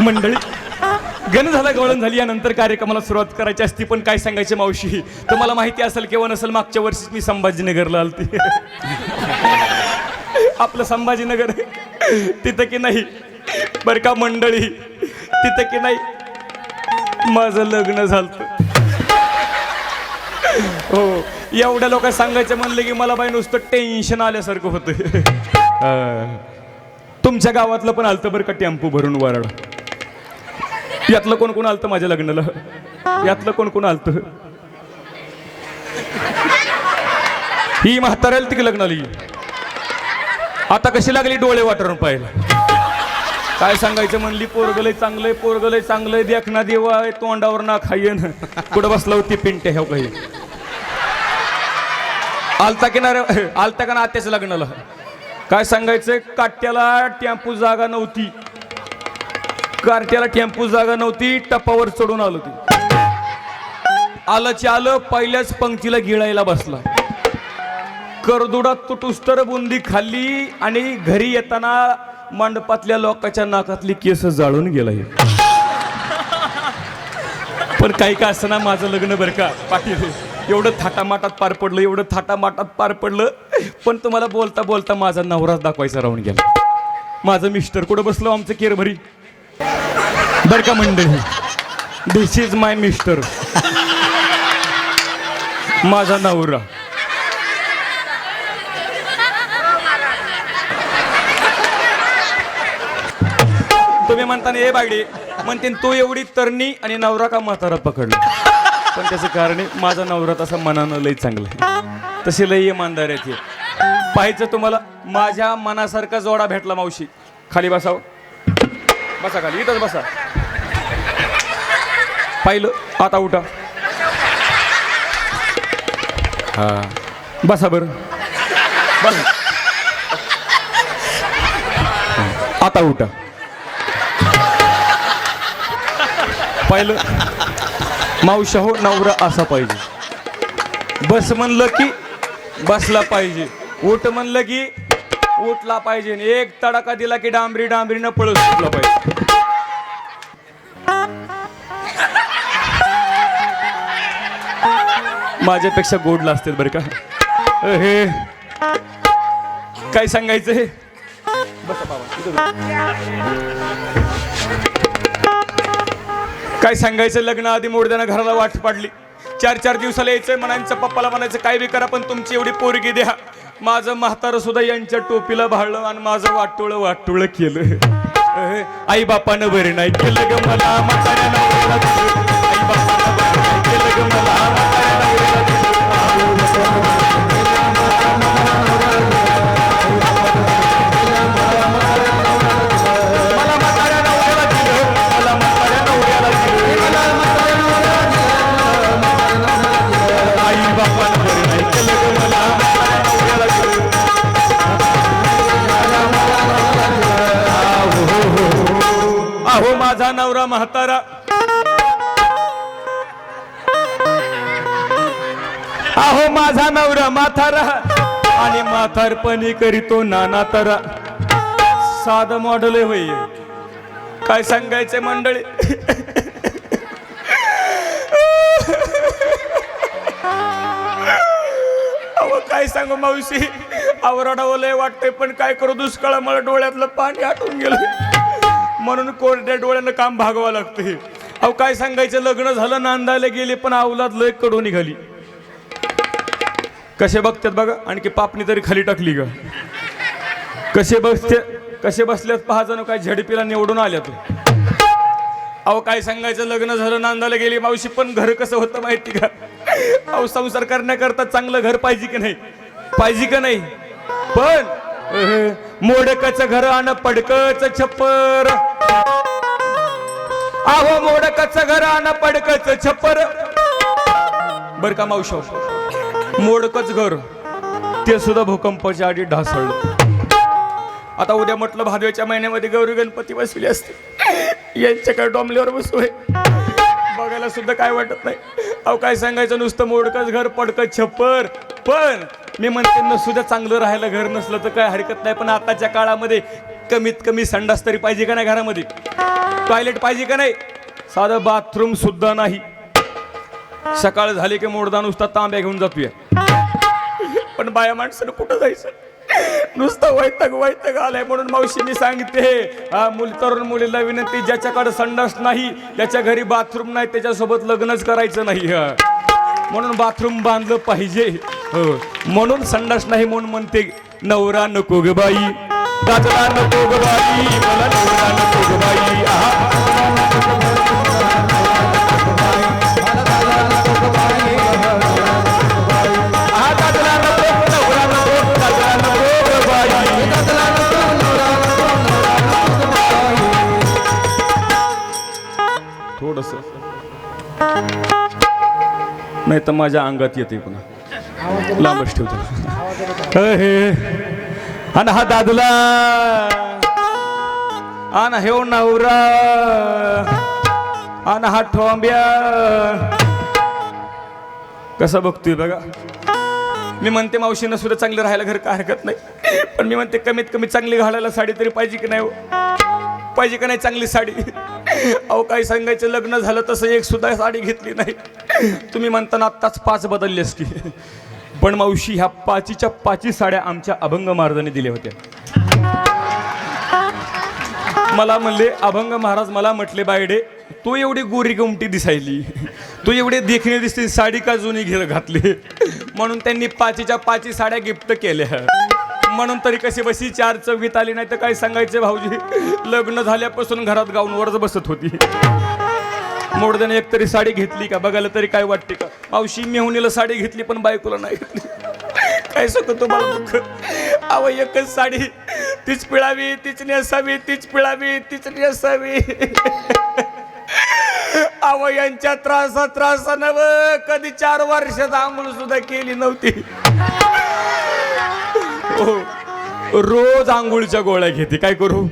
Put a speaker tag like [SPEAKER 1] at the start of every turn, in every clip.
[SPEAKER 1] मंडळी गण झाला गवळण झाली यानंतर कार्यक्रमाला सुरुवात करायची असती पण काय सांगायचे मावशी? तुम्हाला माहिती असेल किंवा नसेल मागच्या वर्षीच मी संभाजीनगरला आलती. आपलं संभाजीनगर तिथं की नाही? बरं का मंडळी तिथं की नाही? माझं लग्न झालं हो एवढ्या लोक सांगायचं म्हणलं की मला बाई नुसतं टेन्शन आल्यासारखं होतं. तुमच्या गावातलं पण आलतं बरं का टेम्पो भरून वरड यातलं कोण कोण आलतं माझ्या लग्नाला? यातलं कोण कोण आलतं? ही म्हाताऱ्याला ती लग्नाली आता कशी लागली डोळे वाटरून पाहिलं काय सांगायचं म्हणली पोरगलय चांगलंय पोरगलय चांगलंय देखना देवा तोंडावर ना खाईन कुठं बसला होती पिंटे ह्या हो काही? आलता की आलता का ना आत्याचं लग्नाला? काय सांगायचंय? काट्याला टेम्पू जागा नव्हती. कारट्याला टेम्पू जागा नव्हती टपावर चढून आलो ती. आलं आलं पहिल्याच पंक्तीला गिळायला बसला. करदुडा तुटुस्तर बुंदी खाल्ली आणि घरी येताना मंडपातल्या लोकांच्या नाकातली केस जाळून गेला पण काही का असताना माझं लग्न बरं का? पाठी एवढं थाटामाटात पार पडलं एवढं थाटामाटात पार पडलं. पण तुम्हाला बोलता बोलता माझा नवराच दाखवायचा राहून गेला. माझं मिस्टर कुठं बसलो हो आमचं केरभरी? बर का मंडळी दिस इज माय मिस्टर माझा नवरा. तुम्ही म्हणताना ए बागडी म्हणते तू एवढी तरणी आणि नवरा का म्हातारा पकडला? पण त्याचं कारण आहे माझा नवरा तसा मनानं लई चांगला आहे. तशी लई इमानदार आहे ती. पाहायचं तुम्हाला माझ्या मनासारखा जोडा भेटला मावशी. खाली बसाव. बसा खाली इथंच बसा. पाहिलं आता उठा. हा. बसा बरं. बस. आता उठा. पाहिलं. मावशा हो नवरा असा पाहिजे. बस म्हणलं की बसला पाहिजे. उठ म्हणलं की उठला पाहिजे. आणि एक तडाखा दिला की डांबरी डांबरीनं पळत सुटला पाहिजे. माझ्यापेक्षा गोडला असतील बरं का? हे. काय सांगायचं हे बसा बाबा काय सांगायचं? लग्न आधी मोडद्यानं घराला वाट पाडली. चार चार दिवसाला यायचंय म्हणायचं पप्पाला म्हणायचं काय बी करा पण तुमची एवढी पोरगी द्या. माझं म्हातारं सुद्धा यांच्या टोपीला भाळलं आणि माझं वाटोळं वाटोळं केलं. आई बापानं बरे नाही केलं ग मला म्हाताऱ्या आई बापानं बरं नाही केलं ग मला नवरा म्हातारा अहो माझा नवरा म्हातारा आणि म्हातारपणी करीतो नाना तरा साध मॉडेल आहे होय हे. काय सांगायचं मंडळी अहो काय सांगू मावशी आवराडावं लय वाटतंय पण काय करू दुष्काळामुळे डोळ्यातलं पाणी आटून गेलं म्हणून कोरड्या डोळ्यानं काम भागवा लागते अहो काय सांगायचं? लग्न झालं नांदायला गेले पण अवलाद लयकडून निघाली. कसे बघतात बघा आणखी पापणी तरी खाली टाकली ग. कसे बसते कसे बसल्यात पहा काय झडपीला निवडून आल्या तू अहो काय सांगायचं? लग्न झालं नांदायला गेली मावशी पण घर कसं होतं माहिती का? अहो संसार करण्याकरता चांगलं घर पाहिजे की नाही? पाहिजे का नाही? पण मोडकाचं घर आण पडकच छप्पर. अहो मोडकच घर आण पडकच छप्पर. बर का मावश? मोडकच घर. ते सुद्धा भूकंपाच्या आधी ढासळलं. आता उद्या म्हटलं भादव्याच्या महिन्यामध्ये गौरी गणपती बसले असते. यांच्याकडे डोंबल्यावर बसू बघायला सुद्धा काय वाटत नाही. अहो काय सांगायचं? नुसतं मोडकच घर पडकच छप्पर. पण मी म्हणते सुद्धा चांगलं राहायला घर नसलं तर काय हरकत नाही. पण आताच्या काळामध्ये कमीत कमी संडास तरी पाहिजे का नाही घरामध्ये? टॉयलेट पाहिजे का नाही? साधं बाथरूम सुद्धा नाही. सकाळ झाली की मोडदा नुसता तांब्या घेऊन जातोय. पण बाया माणसानं कुठं जायचं? नुसतं वैतक वैतक आलाय म्हणून मावशीने सांगते हा मुल तरुण मुलीला विनंती ज्याच्याकडे संडास नाही ज्याच्या घरी बाथरूम नाही त्याच्यासोबत लग्नच करायचं नाही. म्हणून बाथरूम बांधलं पाहिजे. म्हणून संडास नाही म्हणून म्हणते नवरा नको ग बाई. गाजला नको गबाई मला नवरा नको गबाई थोडस. नाही तर माझ्या अंगात येते पुन्हा लांबच ठेवतो. हे. आणि हा दादूला आणि हे हो नवरा. आणि हा ठोंब्या. कसा बघतोय बघा. मी म्हणते मावशीनं सुद्धा चांगलं राहायला घर काय हरकत नाही. पण मी म्हणते कमीत कमी चांगली घालायला साडी तरी पाहिजे की नाही हो? पाहिजे का नाही चांगली साडी? अहो काय सांगायचं लग्न झालं तसं एक सुद्धा साडी घेतली नाही. तुम्ही म्हणताना आत्ताच पाच बदलली असती पण मावशी ह्या पाचीच्या पाची साड्या आमच्या अभंग महाराजांनी दिल्या होत्या. मला म्हणले अभंग महाराज मला म्हटले बायडे तो एवढी गोरी गमटी दिसायली. तो एवढे देखणे दिसते साडी का जुनी घे घातली? म्हणून त्यांनी पाचीच्या पाची साड्या गिफ्ट केल्या. म्हणून तरी कशी बशी चार चौघीत आली नाही तर काय सांगायचं भाऊजी? लग्न झाल्यापासून घरात गाऊन वरच बसत होती. मोडद्याने एक तरी साडी घेतली का? बघायला तरी काय वाटते का? मावशी मेहुनीला साडी घेतली पण बायकोला नाही घेतली. काय सांगतो तुम्हाला दुःख? अव एकच साडी. तीच पिळावी तीच नेसावी तीच पिळावी तीच नेसावी. अव यांच्या त्रासा त्रासा नव कधी चार वर्षात आंघोळ सुद्धा केली नव्हती. हो. रोज आंघोळीच्या गोळ्या घेते. काय करू?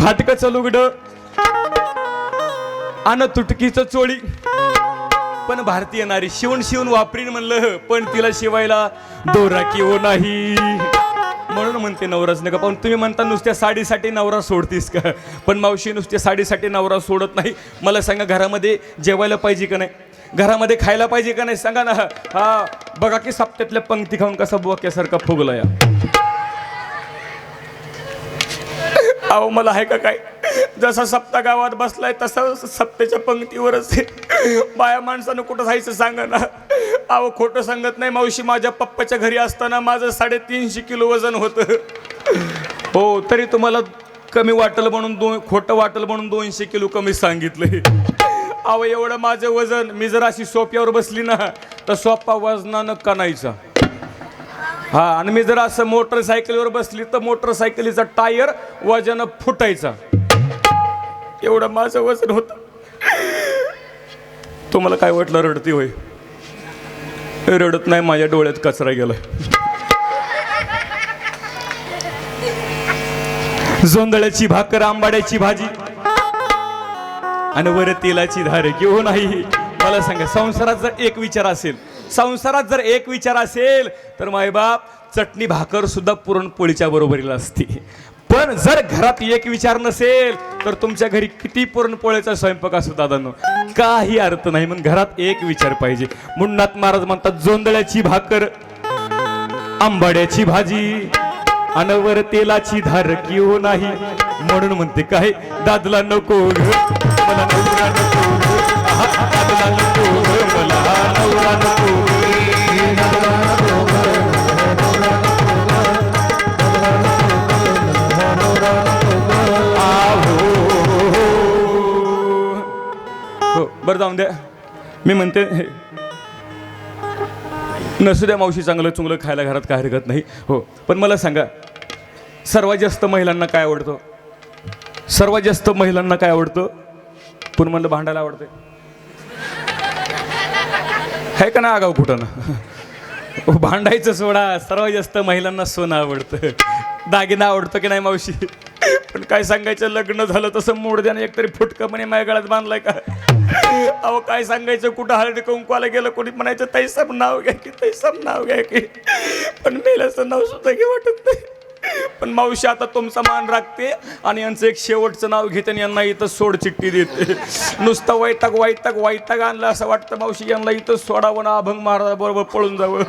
[SPEAKER 1] फाटकचं लुगड अन तुटकीचं चोळी. पण भारतीय नारी शिवण शिवून वापरीन म्हणलं पण तिला शिवायला दोरा किंवा नाही. म्हणून म्हणते नवराच नका पण तुम्ही म्हणता नुसत्या साडीसाठी नवरा सोडतीस का? पण मावशी नुसत्या साडीसाठी नवरा सोडत नाही. मला सांगा घरामध्ये जेवायला पाहिजे का नाही? घरामध्ये खायला पाहिजे का नाही? सांगा ना. हा बघा की सप्त्यातल्या पंक्ती खाऊन कसा बोक्यासारखा फुगला या अहो मला आहे का काय? जसा सप्ता गावात बसलाय तसा सप्तेच्या पंक्तीवरच बाया माणसानं कुठं जायचं सांगा ना. अहो खोटं सांगत नाही मावशी माझ्या पप्पाच्या घरी असताना माझं साडेतीनशे किलो वजन होतं. हो तरी तुम्हाला कमी वाटलं म्हणून दोन खोटं वाटलं म्हणून दोनशे किलो कमी सांगितलंय अहो एवढं माझं वजन मी जर अशी सोप्यावर बसली ना तर सोपा वजनानं कणायचा. हा आणि मी जर असं मोटरसायकलीवर बसली तर मोटरसायकलीचा टायर वजन फुटायचा. एवढं माझं वजन होत. तुम्हाला काय वाटलं रडती होय? रडत नाही माझ्या डोळ्यात कचरा गेलाय. जोंधळ्याची भाकर आंबाड्याची भाजी. आणि वर तेलाची धारे किंवा नाही मला सांगा संसारात जर एक विचार असेल संसारात जर एक विचार असेल तर मायबाप चटणी भाकर सुद्धा पुरणपोळीच्या बरोबरीला असते. पण जर घरात एक विचार नसेल तर तुमच्या घरी किती पुरणपोळ्याचा स्वयंपाक असू दादांनो? काही अर्थ नाही म्हणून घरात एक विचार पाहिजे. मुन्नाथ महाराज म्हणतात जोंधळ्याची भाकर आंबाड्याची भाजी अनवर तेलाची धार किंवा नाही. म्हणून म्हणते काय? दादला नको मला नवरा नको दादला नको मला नवरा नको बरं जाऊन द्या. मी म्हणते हे, नसू द्या मावशी चांगलं चुंगलं खायला घरात काय हरकत नाही. हो पण मला सांगा सर्वात जास्त महिलांना काय आवडतं? सर्वात जास्त महिलांना काय आवडतं? पण म्हणलं भांडायला आवडते आहे का ना आगाव कुठं ना? भांडायचं सोडा सर्वात जास्त महिलांना सोनं आवडतं. दागिना आवडतं की नाही मावशी? पण काय सांगायचं लग्न झालं तसं मोडद्याने एकतरी फुटकपणे माझ्या गळ्यात बांधलाय का? अहो काय सांगायचं कुठं हळदी कुंकवाला गेलं कोणी म्हणायचं तैसम नाव घ्या की तैसम नाव घ्या की. पण मेल्याचं नाव सुद्धा घे वाटत नाही. पण मावशी आता तुमचा मान राखते आणि यांचं एक शेवटचं नाव घेते आणि यांना इथं सोड चिठ्ठी देते. नुसतं वैताग वैताग वैताग आणलं असं वाटतं मावशी यांना इथं सोडावं ना अभंग महाराज बरोबर पळून जावं.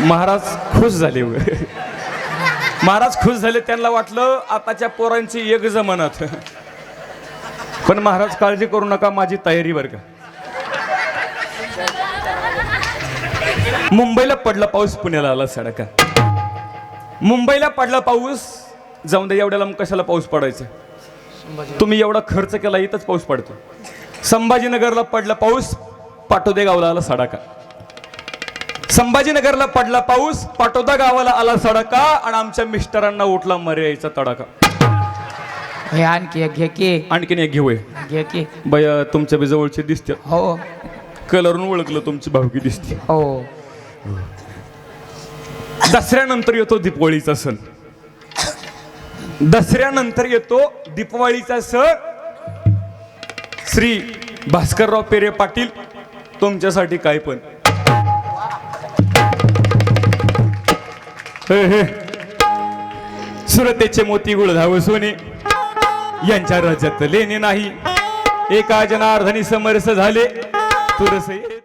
[SPEAKER 1] महाराज खुश झाले महाराज खुश झाले त्यांना वाटलं आताच्या पोरांची एक जमानात. पण महाराज काळजी करू नका माझी तयारी बरं का. मुंबईला पडला पाऊस पुण्याला आला सडका. मुंबईला पडला पाऊस जाऊन दे एवढ्या लांब कशाला पाऊस पडायचा? तुम्ही एवढा खर्च केला इथंच पाऊस पडतो. संभाजीनगरला पडला पाऊस पाटोदे गावला आला सडाका. संभाजीनगरला पडला पाऊस पाटोदा गावाला आला सडका आणि आमच्या मिस्टरांना उठला मरे यायचा तडाका
[SPEAKER 2] हे आणखी एक घे की.
[SPEAKER 1] आणखीन एक घेऊय.
[SPEAKER 2] घे की.
[SPEAKER 1] बया तुमच्या बी जवळचे दिसते.
[SPEAKER 2] हो.
[SPEAKER 1] कलरून ओळखलं तुमची भावकी दिसते.
[SPEAKER 2] हो.
[SPEAKER 1] दसऱ्यानंतर येतो दीपवळीचा सण. दसऱ्यानंतर येतो दीपवाळीचा सण. श्री भास्करराव पेरे पाटील तुमच्यासाठी काय पण. सुरतेचे मोती गुळधाव सोने. यांच्या राज्यात लेणे नाही. एका जनार्धनी समरस झाले. तुरसे